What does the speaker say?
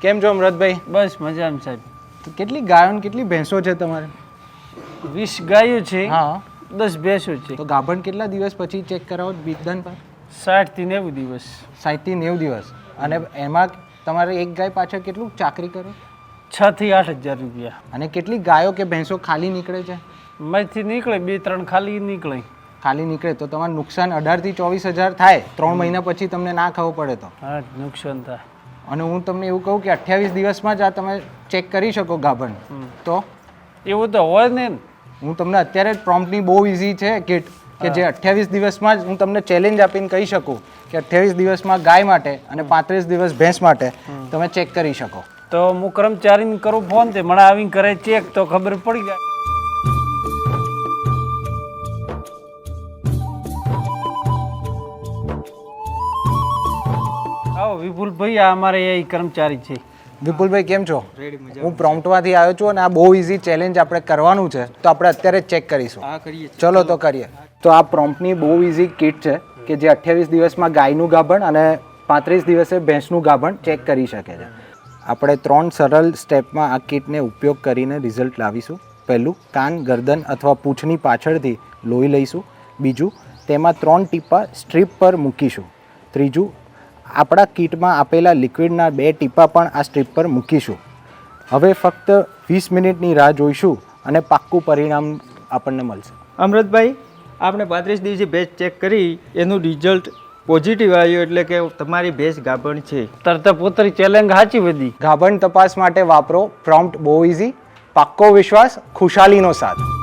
કેમ છો અમૃતભાઈ બસ મજામાં સાહેબ. કેટલી ગાયો કેટલી ભેંસો છે તમારે? વીસ ગાયો છે. હા. દસ ભેંસો છે. તો ગાભણ કેટલા દિવસ પછી ચેક કરાવો બીજદાન પર? સાઠથી નેવું દિવસ. સાઠથી નેવું દિવસ. અને એમાં તમારે એક ગાય પાછળ કેટલું ચાકરી કરો? છ થી આઠ હજાર રૂપિયા. અને કેટલી ગાયો કે ભેંસો ખાલી નીકળે છે? મેથી નીકળે બે ત્રણ ખાલી નીકળે. ખાલી નીકળે તો તમારે નુકસાન અઢારથી ચોવીસ હજાર થાય. ત્રણ મહિના પછી તમને ના ખાવું પડે તો. હા નુકસાન થાય. અને હું તમને એવું કહું કે અઠ્યાવીસ દિવસમાં જ આ તમે ચેક કરી શકો ગાભણ. તો? એવું તો હોય ને. હું તમને અત્યારે જ પ્રોમ્પ્ટની બહુ ઇઝી છે કિટ કે જે અઠ્યાવીસ દિવસમાં જ હું તમને ચેલેન્જ આપીને કહી શકું કે અઠ્યાવીસ દિવસમાં ગાય માટે અને પાંત્રીસ દિવસ ભેંસ માટે તમે ચેક કરી શકો. તો હું કર્મચારીને કરું ફોન તે મને આવીને કરે ચેક તો ખબર પડી જાય. આવો વિપુલભાઈ આ અમારે એ કર્મચારી છે. વિપુલભાઈ કેમ છો? હું પ્રોમ્પ્ટમાંથી આવ્યો છું અને આ બહુ ઇઝી ચેલેન્જ આપણે કરવાનું છે તો આપણે અત્યારે ચેક કરીશું. ચલો તો કરીએ. તો આ પ્રોમ્પ્ટની બહુ ઇઝી કિટ છે કે જે અઠ્યાવીસ દિવસમાં ગાયનું ગાભણ અને પાંત્રીસ દિવસે ભેંસનું ગાભણ ચેક કરી શકે છે. આપણે ત્રણ સરળ સ્ટેપમાં આ કિટને ઉપયોગ કરીને રિઝલ્ટ લાવીશું. પહેલું કાન ગરદન અથવા પૂંછની પાછળથી લોહી લઈશું. બીજું તેમાં ત્રણ ટીપા સ્ટ્રીપ પર મૂકીશું. ત્રીજું આપણા કીટમાં આપેલા લિક્વિડના બે ટીપા પણ આ સ્ટ્રીપ પર મૂકીશું. હવે ફક્ત વીસ મિનિટની રાહ જોઈશું અને પાક્કું પરિણામ આપણને મળશે. અમૃતભાઈ આપણે પાંત્રીસ દિવસે ભેજ ચેક કરી એનું રિઝલ્ટ પોઝિટિવ આવ્યું એટલે કે તમારી ભેંસ ગાભણ છે. તરત પોતાની ચેલેન્જ સાચી બધી. ગાભણ તપાસ માટે વાપરો પ્રોમ્પ્ટ બહુ ઇઝી પાક્કો વિશ્વાસ ખુશાલીનો સાથ.